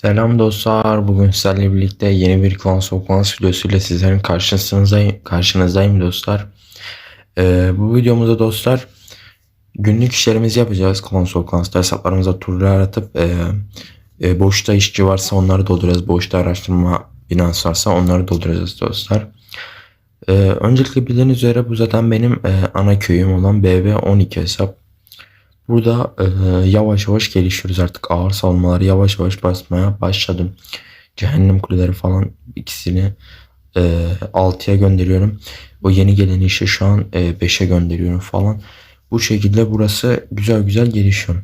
Selam dostlar. Bugün sizlerle birlikte yeni bir Clans of Clans videosuyla sizlerin karşınızdayım, karşınızdayım dostlar. Ee, bu videomuzda dostlar günlük işlerimizi yapacağız. Clans of Clans'ta hesaplarımıza turlar atıp e, e, boşta işçi varsa onları dolduracağız. Boşta araştırma binası varsa onları dolduracağız dostlar. Ee, öncelikle bildiğiniz üzere bu zaten benim e, ana köyüm olan BB12 hesap. Burada e, yavaş yavaş gelişiyoruz artık. Ağır savunmaları yavaş yavaş basmaya başladım. Cehennem kuleleri falan ikisini e, 6'ya gönderiyorum. O yeni gelen işi şu an e, 5'e gönderiyorum falan. Bu şekilde burası güzel güzel gelişiyor.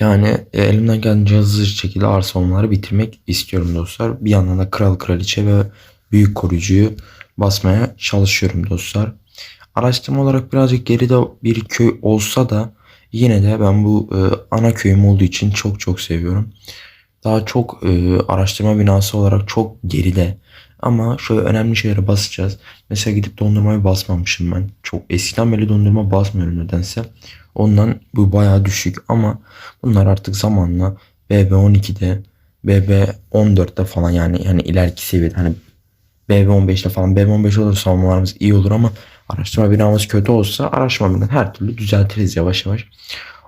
Yani e, elimden geldiğince hızlı şekilde ağır savunmaları bitirmek istiyorum dostlar. Bir yandan da kral kraliçe ve büyük koruyucuyu basmaya çalışıyorum dostlar. Araştırma olarak birazcık geride bir köy olsa da yine de ben bu e, ana köyüm olduğu için çok çok seviyorum. Daha çok e, araştırma binası olarak çok geride. Ama şöyle önemli şeylere basacağız. Mesela gidip dondurmayı basmamışım ben. Çok eskiden beri dondurma basmıyorum nedense. Ondan bu bayağı düşük ama bunlar artık zamanla BB12'de BB14'te falan yani yani ileriki seviyede hani BB15'te falan BB15 olursa savunmalarımız iyi olur ama araştırma binamız kötü olsa araştırma binamızı her türlü düzeltiriz yavaş yavaş.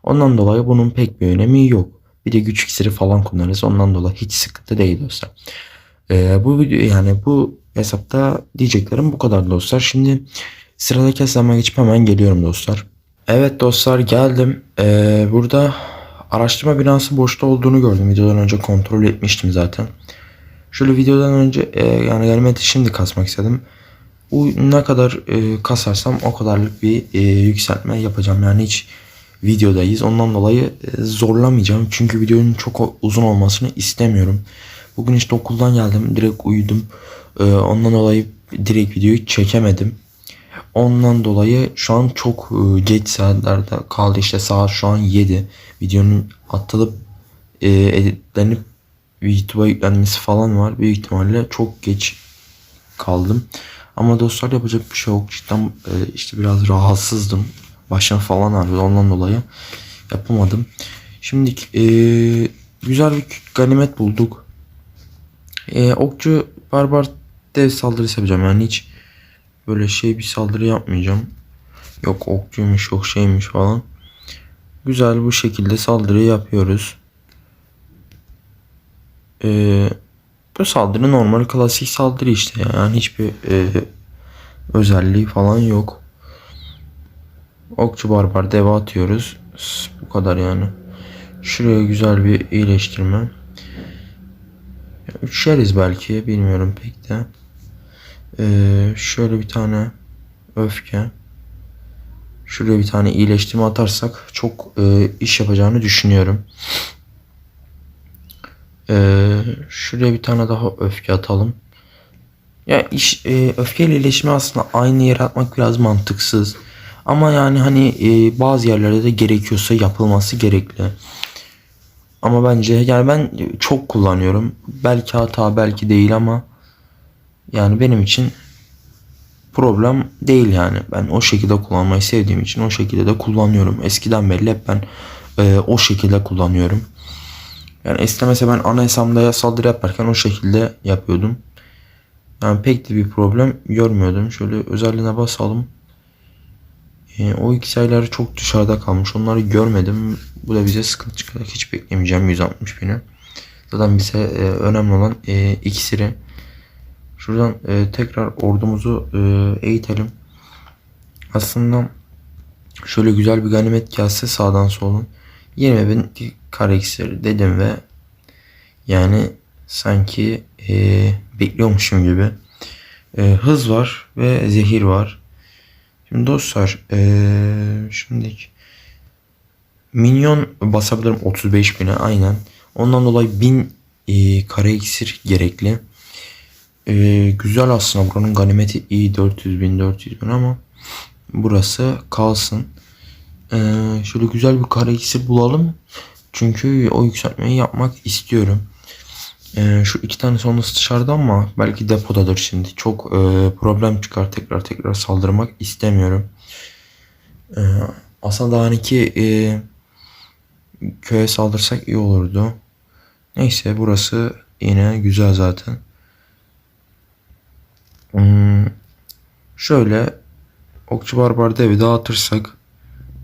Ondan dolayı bunun pek bir önemi yok. Bir de güç iksiri falan kullanırız. Ondan dolayı hiç sıkıntı değil dostlar. Ee, bu yani bu hesapta diyeceklerim bu kadar dostlar. Şimdi sıradaki hesabıma geçip hemen geliyorum dostlar. Evet dostlar geldim. Ee, burada araştırma binası boşta olduğunu gördüm. Videodan önce kontrol etmiştim zaten. Şöyle videodan önce e, yani elementi şimdi kasmak istedim. Bu ne kadar e, kasarsam o kadarlık bir e, yükseltme yapacağım. Yani hiç videodayız. Ondan dolayı e, zorlamayacağım. Çünkü videonun çok uzun olmasını istemiyorum. Bugün işte okuldan geldim. Direkt uyudum. E, ondan dolayı direkt videoyu çekemedim. Ondan dolayı şu an çok e, geç saatlerde kaldı. İşte saat şu an 7. Videonun atılıp e, editlenip YouTube'a yüklenmesi falan var. Büyük ihtimalle çok geç kaldım. Ama dostlar yapacak bir şey yok. Cidden e, işte biraz rahatsızdım. Başım falan ağrıyordu ondan dolayı yapamadım. Şimdi e, güzel bir ganimet bulduk. E, okçu barbar dev saldırısı yapacağım. Yani hiç böyle şey bir saldırı yapmayacağım. Yok okçuymuş yok şeymiş falan. Güzel bu şekilde saldırı yapıyoruz. Ee, bu saldırı normal klasik saldırı işte yani hiçbir e, özelliği falan yok. Okçu barbar deve atıyoruz. Bu kadar yani. Şuraya güzel bir iyileştirme. Üçeriz belki bilmiyorum pek de. Ee, şöyle bir tane öfke. Şuraya bir tane iyileştirme atarsak çok e, iş yapacağını düşünüyorum. Ee, şuraya bir tane daha öfke atalım. Ya iş e, öfkeyle iyileşme aslında aynı yere atmak biraz mantıksız. Ama yani hani e, bazı yerlerde de gerekiyorsa yapılması gerekli. Ama bence yani ben çok kullanıyorum. Belki hata belki değil ama yani benim için problem değil yani. Ben o şekilde kullanmayı sevdiğim için o şekilde de kullanıyorum. Eskiden beri hep ben e, o şekilde kullanıyorum. Yani eskiden mesela ben ana hesabımda saldırı yaparken o şekilde yapıyordum. Yani pek de bir problem görmüyordum. Şöyle özelliğine basalım. Ee, o iki sayıları çok dışarıda kalmış. Onları görmedim. Bu da bize sıkıntı çıkacak. Hiç beklemeyeceğim 160 bini. Zaten bize e, önemli olan e, iksiri. Şuradan e, tekrar ordumuzu e, eğitelim. Aslında şöyle güzel bir ganimet gelse sağdan solun. 20 bin kare iksir dedim ve yani sanki e, bekliyormuşum gibi. E, hız var ve zehir var. Şimdi dostlar e, şimdi minyon basabilirim 35 bine aynen. Ondan dolayı 1000 e, kare iksir gerekli. E, güzel aslında buranın ganimeti iyi 400 bin 400 bin ama burası kalsın. Ee, şöyle güzel bir kare iksir bulalım. Çünkü o yükseltmeyi yapmak istiyorum. Ee, şu iki tane sonrası dışarıda ama belki depodadır şimdi. Çok e, problem çıkar tekrar tekrar saldırmak istemiyorum. Ee, aslında daha iki e, köye saldırsak iyi olurdu. Neyse burası yine güzel zaten. Hmm, şöyle Okçu Barbar'da evi dağıtırsak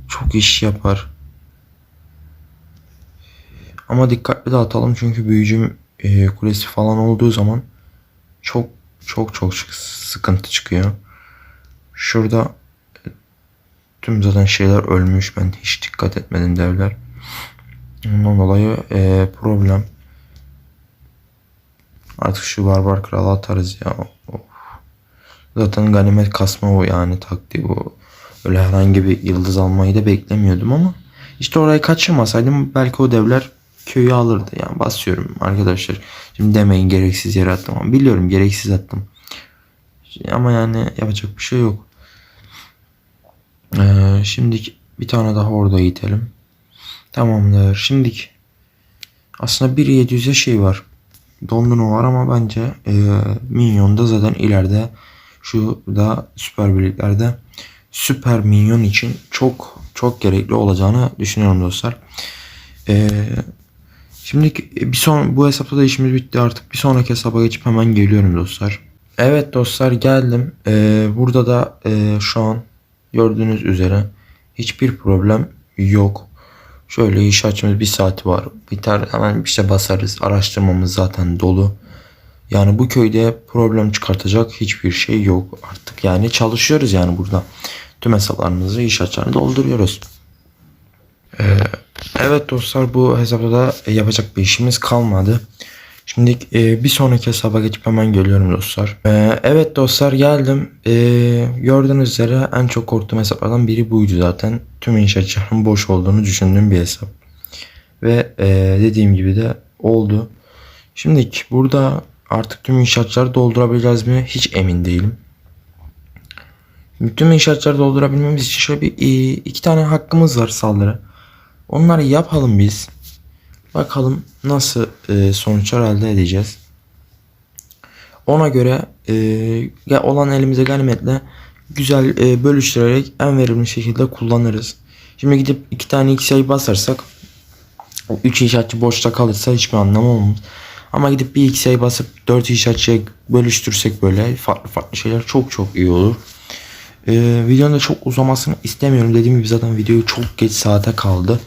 çok iş yapar. Ama dikkatli dağıtalım çünkü büyücü e, kulesi falan olduğu zaman çok çok çok sıkıntı çıkıyor. Şurada e, tüm zaten şeyler ölmüş. Ben hiç dikkat etmedim devler. Ondan dolayı e, problem. Artık şu barbar kralı atarız ya. Of. Zaten ganimet kasma o yani taktiği bu. Öyle herhangi bir yıldız almayı da beklemiyordum ama işte orayı kaçırmasaydım belki o devler köyü alırdı. Yani basıyorum arkadaşlar. Şimdi demeyin gereksiz yere attım ama biliyorum gereksiz attım. Ama yani yapacak bir şey yok. Ee, şimdilik bir tane daha orada itelim. Tamamdır. Şimdilik aslında 1.700'e şey var. Dondurma var ama bence e, Minyon'da zaten ileride şu da süper birliklerde süper minyon için çok çok gerekli olacağını düşünüyorum dostlar. E, şimdi bir son bu hesapta da işimiz bitti artık. Bir sonraki hesaba geçip hemen geliyorum dostlar. Evet dostlar geldim. E, burada da e, şu an gördüğünüz üzere hiçbir problem yok. Şöyle iş açmamız bir saati var. Biter hemen işte basarız. Araştırmamız zaten dolu. Yani bu köyde problem çıkartacak hiçbir şey yok artık. Yani çalışıyoruz yani burada. Tüm hesaplarımızı iş açarını dolduruyoruz. Ee, evet dostlar bu hesapta da yapacak bir işimiz kalmadı. Şimdi e, bir sonraki hesaba geçip hemen geliyorum dostlar. Ee, evet dostlar geldim. Ee, gördüğünüz üzere en çok korktuğum hesaplardan biri buydu zaten. Tüm inşaatçıların boş olduğunu düşündüğüm bir hesap. Ve e, dediğim gibi de oldu. Şimdi burada artık tüm inşaatçıları doldurabileceğiz mi hiç emin değilim. Tüm inşaatçıları doldurabilmemiz için şöyle bir e, iki tane hakkımız var saldırı. Onları yapalım biz. Bakalım nasıl e, sonuçlar elde edeceğiz. Ona göre e, olan elimize ganimetle güzel e, bölüştürerek en verimli şekilde kullanırız. Şimdi gidip iki tane X'e basarsak 3 inşaatçı boşta kalırsa hiçbir anlamı olmaz. Ama gidip bir X'e basıp 4 inşaatçıya bölüştürsek böyle farklı farklı şeyler çok çok iyi olur. Ee, videonun da çok uzamasını istemiyorum. Dediğim gibi zaten video çok geç saate kaldı.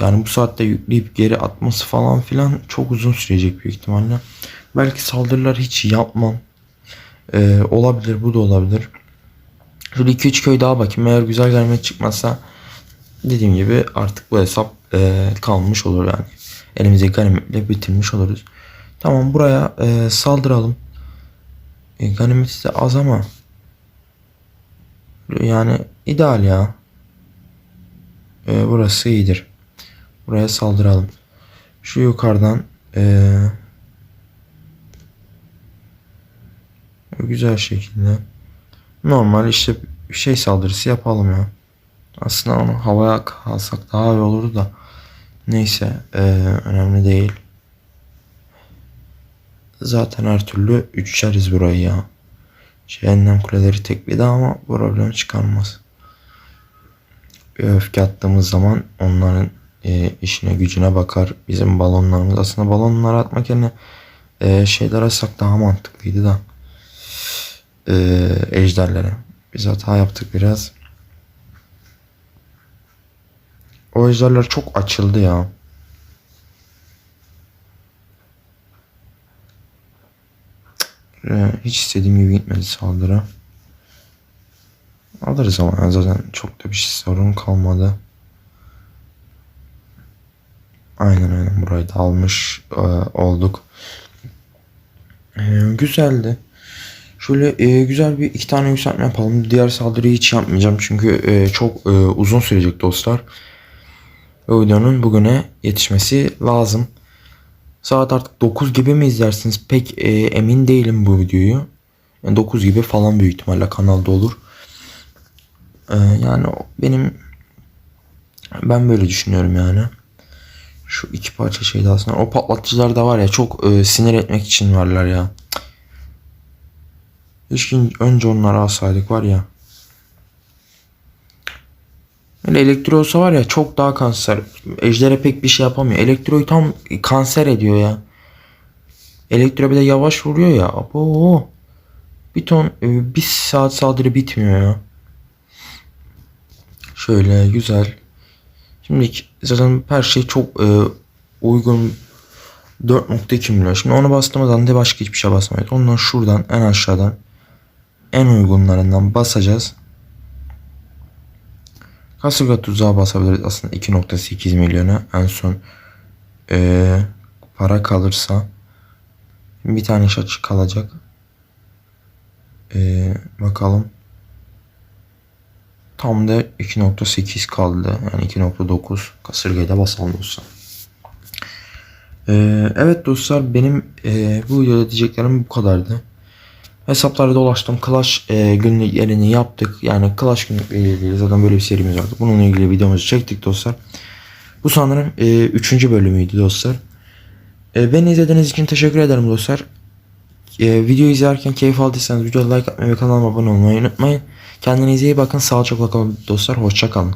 Yani bu saatte yükleyip geri atması falan filan çok uzun sürecek büyük ihtimalle. Belki saldırılar hiç yapmam. Ee, olabilir bu da olabilir. Şöyle 2-3 köy daha bakayım. Eğer güzel ganimet çıkmazsa dediğim gibi artık bu hesap e, kalmış olur yani. Elimize ganimetle bitirmiş oluruz. Tamam buraya e, saldıralım. E, ganimeti de az ama yani ideal ya. E, burası iyidir. Buraya saldıralım. Şu yukarıdan e, güzel şekilde normal işte şey saldırısı yapalım ya. Aslında onu havaya alsak daha iyi olurdu da. Neyse e, önemli değil. Zaten her türlü üçeriz burayı ya. Cehennem kuleleri tekledi ama problem çıkarmaz. Bir öfke attığımız zaman onların e, işine gücüne bakar. Bizim balonlarımız aslında balonları atmak yerine e, şeyler atsak daha mantıklıydı da. E, ejderlere. Biz hata yaptık biraz. O ejderler çok açıldı ya. Hiç istediğim gibi gitmedi saldırı. Alırız ama yani zaten çok da bir şey sorun kalmadı. Aynen aynen burayı da almış e, olduk. E, güzeldi. Şöyle e, güzel bir iki tane yükseltme yapalım. Diğer saldırıyı hiç yapmayacağım çünkü e, çok e, uzun sürecek dostlar. Ve bugüne yetişmesi lazım. Saat artık 9 gibi mi izlersiniz? Pek e, emin değilim bu videoyu. Yani 9 gibi falan büyük ihtimalle kanalda olur. E, yani benim ben böyle düşünüyorum yani. Şu iki parça şeydi aslında. O patlatıcılar da var ya çok e, sinir etmek için varlar ya. Hiç önce onları alsaydık var ya. Hele elektro olsa var ya çok daha kanser. Ejder'e pek bir şey yapamıyor. Elektroyu tam kanser ediyor ya. Elektro bir de yavaş vuruyor ya. Abo. Bir ton e, bir saat saldırı bitmiyor ya. Şöyle güzel. Şimdi zaten her şey çok e, uygun 4.2 milyon. Şimdi onu bastığımızdan da başka hiçbir şey basamayız. Ondan şuradan en aşağıdan en uygunlarından basacağız. Kasırga tuzağı basabiliriz aslında 2.8 milyona en son e, para kalırsa bir tane iş açık kalacak. E, bakalım. Tam da 2.8 kaldı. Yani 2.9 kasırgayı da basalım olsa. Ee, evet dostlar benim e, bu videoda diyeceklerim bu kadardı. Hesaplarda dolaştım. Clash e, günlüklerini yaptık. Yani Clash günlükleriyle ilgili zaten böyle bir serimiz vardı. Bununla ilgili videomuzu çektik dostlar. Bu sanırım 3. bölümüydü dostlar. E, beni izlediğiniz için teşekkür ederim dostlar. E, video izlerken keyif aldıysanız videoya like atmayı ve kanalıma abone olmayı unutmayın. Kendinize iyi bakın. Sağlıcakla kalın dostlar. Hoşça kalın.